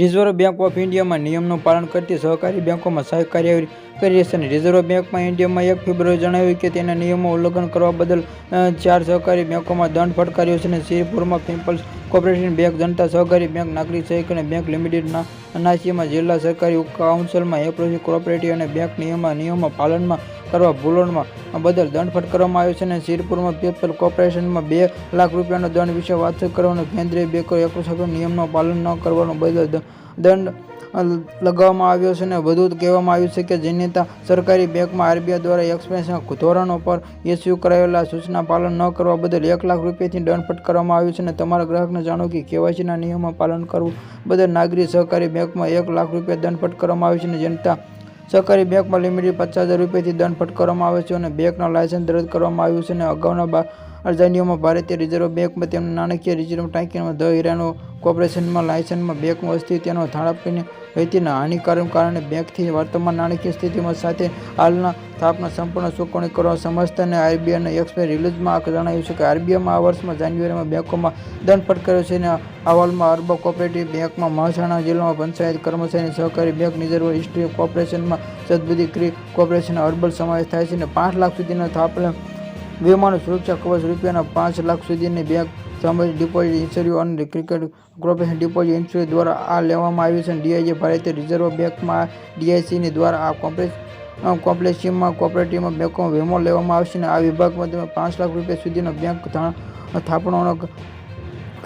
Reserve bank of ઇન્ડિયામાં નિયમનું પાલન કરતી સહકારી બેંકોમાં સહાય કાર્યવાહી કરી છે અને રિઝર્વ બેંકમાં ઇન્ડિયામાં એક ફેબ્રુઆરી જણાવ્યું કે તેના નિયમો ઉલ્લંઘન કરવા બદલ ચાર સહકારી બેંકોમાં દંડ ફટકાર્યો છે અને શ્રીપુરમાં people's corporation bank Janata Sahakari bank, Nagarik સહિત અને બેંક લિમિટેડના અનાસીમાં જિલ્લા સરકારી કાઉન્સિલમાં એપ્રોસી કોઓપરેટિવ અને બેંક નિયમમાં નિયમો પાલનમાં કરવા ભૂલોમાં બદલ દંડ ફટકારવામાં આવ્યો છે અને શિરપુરમાં પીપલ કોર્પોરેશનમાં બે લાખ રૂપિયાનો દંડ વિશે વાતચીત કરવાનો કેન્દ્રીય બેંકો એપ્રોસી નિયમનું પાલન ન કરવાનો બદલ દંડ લગાવવામાં આવ્યો છે અને વધુ કહેવામાં આવ્યું છે કે જેનેતા સરકારી બેંકમાં આરબીઆઈ દ્વારા એક્સપ્રેસના ધોરણો પર ઇસ્યુ કરાયેલા સૂચના પાલન ન કરવા બદલ એક લાખ રૂપિયાથી દંડ ફટકારવામાં આવ્યો છે અને તમારા ગ્રાહકને જાણો કે કેવાયસીના નિયમો પાલન કરવું બદલ નાગરિક સહકારી બેંકમાં એક લાખ રૂપિયા દંડ ફટકારવામાં આવ્યો છે અને જનતા સહકારી બેંકમાં લિમિટેડ પચાસ હજાર રૂપિયાથી દંડ ફટકારવામાં આવે છે અને બેંકના લાયસન્સ રદ કરવામાં આવ્યું છે અને અગાઉના બા અરજાનીઓમાં ભારતીય રિઝર્વ બેંકમાં તેમના નાણાકીય રિઝર્વ ટાંકીમાં ધ હિરાનો કોર્પોરેશનમાં લાયસન્સમાં બેંકનું તેનો થાળાપીને વહીતીના હાનિકારક કારણે બેંકથી વર્તમાન નાણાકીય સ્થિતિમાં સાથે હાલના સ્થાપના સંપૂર્ણ ચૂકવણી કરવા સમજતા અને આરબીઆઈના એક્સપ્રેસ રિલીઝમાં જણાવ્યું છે કે આરબીઆઈમાં આ વર્ષમાં જાન્યુઆરીમાં બેંકોમાં દંડ ફટકાર્યો છે અને અહેવાલમાં અરબ કોઓપરેટિવ બેંકમાં મહેસાણા જિલ્લામાં પંચાયત કર્મચારી સહકારી બેંક રિઝર્વ હિસ્ટ્રી કોર્પોરેશનમાં સદબુદ્ધિ ક્રી કોર્પોરેશન અર્બલ સમાવેશ થાય છે અને પાંચ લાખ સુધીના થાપલે વીમાનું સુરક્ષા કવચ રૂપિયાના પાંચ લાખ સુધીની બેંક સામાજિક ડિપોઝિટ ઇન્સ્યોરન્સ અને ક્રિકેટ કોર્પોરેશન ડિપોઝિટ ઇન્સ્યોરન્સ દ્વારા આ લેવામાં આવ્યું છે. ડીઆઈજી ભારતીય રિઝર્વ બેંકમાં ડીઆઈસીની દ્વારા આ કોમ્પ્લેક્સ કોમ્પ્લેક્સમાં કોઓપરેટિવમાં બેંકોમાં વીમો લેવામાં આવશે અને આ વિભાગમાં તમે પાંચ લાખ રૂપિયા સુધીનો બેંક થાપણોનો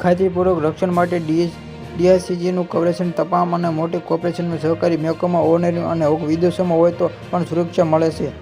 ખાતરીપૂર્વક રક્ષણ માટે ડીએસ, ડીઆઈસીજીનું કવરેશન તમામ અને મોટી કોર્પોરેશનમાં સહકારી બેંકોમાં ઓનરી અને વિદેશોમાં હોય તો પણ સુરક્ષા મળે છે.